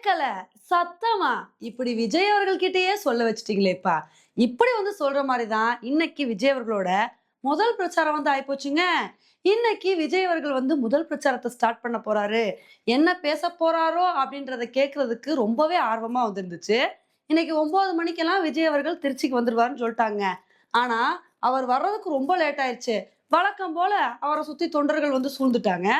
கேட்கல சத்தமா. இப்படி விஜய் அவர்கள்கிட்டயே சொல்ல வச்சிட்டீங்களேப்பா. இப்படி வந்து சொல்ற மாதிரி தான் இன்னைக்கு விஜய் அவர்களோட முதல் பிரச்சாரம் வந்து ஆயிப்போச்சுங்க. இன்னைக்கு விஜய் அவர்கள் வந்து முதல் பிரச்சாரத்தை ஸ்டார்ட் பண்ண போறாரு. என்ன பேச போறாரோ அப்படின்றத கேட்கறதுக்கு ரொம்பவே ஆர்வமா வந்திருந்துச்சு. இன்னைக்கு ஒன்பது மணிக்கெல்லாம் விஜய் அவர்கள் திருச்சிக்கு வந்துருவாருன்னு சொல்லிட்டாங்க. ஆனா அவர் வர்றதுக்கு ரொம்ப லேட் ஆயிடுச்சு. வழக்கம் போல அவரை சுத்தி தொண்டர்கள் வந்து சூழ்ந்துட்டாங்க.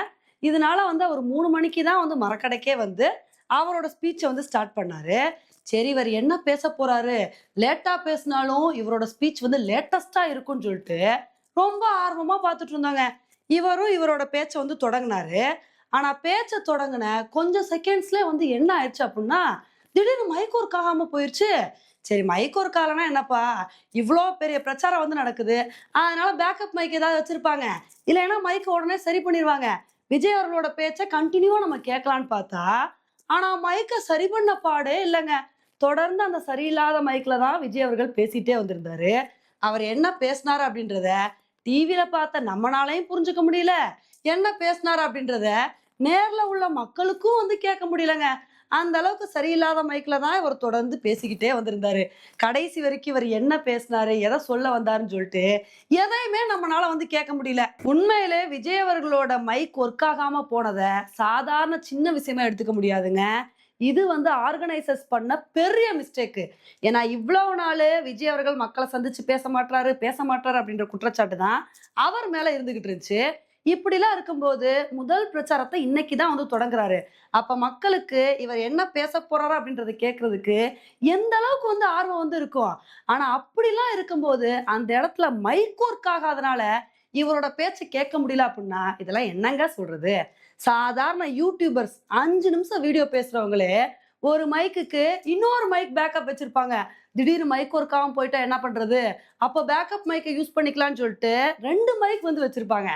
இதனால வந்து அவர் மூணு மணிக்கு தான் வந்து மரக்கடைக்கே வந்து அவரோட ஸ்பீச்சை வந்து ஸ்டார்ட் பண்ணாரு. சரி இவர் என்ன பேச போறாரு? லேட்டா பேசினாலும் இவரோட ஸ்பீச் வந்து லேட்டஸ்டா இருக்கும்னு சொல்லிட்டு ரொம்ப ஆர்வமா பார்த்துட்டு இருந்தாங்க. இவரும் இவரோட பேச்சை வந்து தொடங்கினாரு. ஆனா பேச்சை தொடங்கின கொஞ்சம் செகண்ட்ஸ்ல வந்து என்ன ஆயிடுச்சு அப்படின்னா திடீர்னு மைக் காகாம ஆகாம போயிருச்சு. சரி மைக் காலம்னா என்னப்பா? இவ்வளோ பெரிய பிரச்சாரம் வந்து நடக்குது. அதனால பேக்கப் மைக் ஏதாவது வச்சிருப்பாங்க. இல்லைன்னா மைக் உடனே சரி பண்ணிடுவாங்க விஜய் அவர்களோட பேச்சை கண்டினியூவா நம்ம கேட்கலான்னு பார்த்தா ஆனா மயக்க சரி பண்ண பாடே இல்லைங்க. தொடர்ந்து அந்த சரியில்லாத மைக்ல தான் விஜய் அவர்கள் பேசிட்டே வந்திருந்தாரு. அவர் என்ன பேசினாரு அப்படின்றத டிவியில பார்த்த நம்மளாலையும் புரிஞ்சுக்க முடியல. என்ன பேசினார் அப்படின்றத நேர்ல உள்ள மக்களுக்கும் வந்து கேட்க முடியலங்க. அந்த அளவுக்கு சரியில்லாத மைக்கில் தான் இவர் தொடர்ந்து பேசிக்கிட்டே வந்திருந்தாரு. கடைசி வரைக்கும் இவர் என்ன பேசினாரு எதை சொல்ல வந்தாருன்னு சொல்லிட்டு எதையுமே நம்மளால வந்து கேட்க முடியல. உண்மையிலே விஜய் அவர்களோட மைக் ஒர்க் ஆகாம போனதை சாதாரண சின்ன விஷயமா எடுத்துக்க முடியாதுங்க. இது வந்து ஆர்கனைசர்ஸ் பண்ண பெரிய மிஸ்டேக்கு ஏன்னா இவ்வளவு நாள் விஜய் அவர்கள் மக்களை சந்திச்சு பேச மாட்டாரு பேச மாட்டாரு அப்படின்ற குற்றச்சாட்டு தான் அவர் மேல இருந்துகிட்டு இருந்துச்சு. இப்படிலாம் இருக்கும்போது முதல் பிரச்சாரத்தை இன்னைக்கு தான் வந்து தொடங்குறாரு. அப்ப மக்களுக்கு இவர் என்ன பேச போறாரு அப்படின்றத கேட்கறதுக்கு எந்த அளவுக்கு வந்து ஆர்வம் வந்து இருக்கும். ஆனா அப்படிலாம் இருக்கும்போது அந்த இடத்துல மைக் ஒர்க் ஆகாதனால இவரோட பேச்சை கேட்க முடியல அப்படின்னா இதெல்லாம் என்னங்க சொல்றது? சாதாரண யூடியூபர்ஸ் அஞ்சு நிமிஷம் வீடியோ பேசுறவங்களே ஒரு மைக்குக்கு இன்னொரு மைக் பேக்கப் வச்சிருப்பாங்க. திடீர்னு மைக் ஒர்க் ஆகாம போயிட்டா என்ன பண்றது? அப்போ பேக்கப் மைக்கை யூஸ் பண்ணிக்கலாம்னு சொல்லிட்டு ரெண்டு மைக் வந்து வச்சிருப்பாங்க.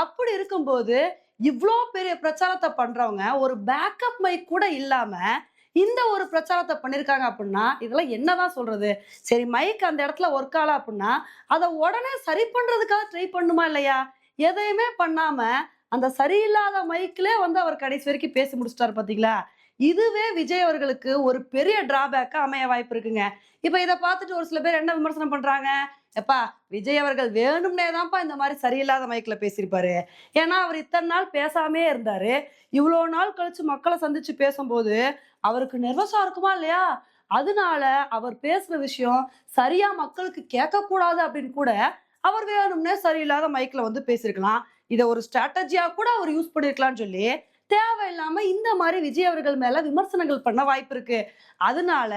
அப்படி இருக்கும்போது இவ்வளோ பெரிய பிரச்சாரத்தை பண்றவங்க ஒரு பேக்கப் மைக் கூட இல்லாம இந்த ஒரு பிரச்சாரத்தை பண்ணியிருக்காங்க அப்படின்னா இதெல்லாம் என்னதான் சொல்றது? சரி மைக் அந்த இடத்துல ஒர்க் ஆகல அப்படின்னா அதை உடனே சரி பண்றதுக்காக ட்ரை பண்ணுமா இல்லையா? எதையுமே பண்ணாம அந்த சரியில்லாத மைக்கிலே வந்து அவர் கடைசி வரைக்கும் பேசி முடிச்சிட்டாரு பாத்தீங்களா? இதுவே விஜய் அவர்களுக்கு ஒரு பெரிய டிராபேக்கா அமைய வாய்ப்பு இருக்குங்க. இப்ப இதை பார்த்துட்டு ஒரு சில பேர் என்ன விமர்சனம் பண்றாங்க? எப்பா விஜய் அவர்கள் வேணும்னே தான்ப்பா இந்த மாதிரி சரியில்லாத மைக்ல பேசியிருப்பாரு. ஏன்னா அவர் இத்தனை நாள் பேசாமே இருந்தாரு. இவ்வளோ நாள் கழிச்சு மக்களை சந்திச்சு பேசும்போது அவருக்கு நெர்வஸா இருக்குமா இல்லையா? அதனால அவர் பேசுற விஷயம் சரியா மக்களுக்கு கேட்கக்கூடாது அப்படின்னு கூட அவர் வேணும்னே சரியில்லாத மைக்ல வந்து பேசியிருக்கலாம். இதை ஒரு ஸ்ட்ராட்டஜியா கூட அவர் யூஸ் பண்ணிருக்கலாம்னு சொல்லி தேவையில்லாம இந்த மாதிரி விஜய் அவர்கள் மேல விமர்சனங்கள் பண்ண வாய்ப்பு இருக்கு. அதனால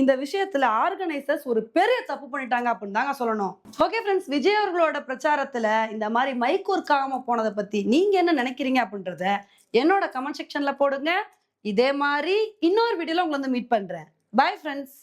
இந்த விஷயத்துல ஆர்கனைசர்ஸ் ஒரு பெரிய தப்பு பண்ணிட்டாங்க அப்படின்னு தாங்க சொல்லணும். ஓகே ஃப்ரெண்ட்ஸ் விஜய் அவர்களோட பிரச்சாரத்துல இந்த மாதிரி மைக் ஒர்க் ஆகாம போனதை பத்தி நீங்க என்ன நினைக்கிறீங்க அப்படின்றத என்னோட கமெண்ட் செக்ஷன்ல போடுங்க. இதே மாதிரி இன்னொரு வீடியோல உங்களை வந்து மீட் பண்றேன். Bye friends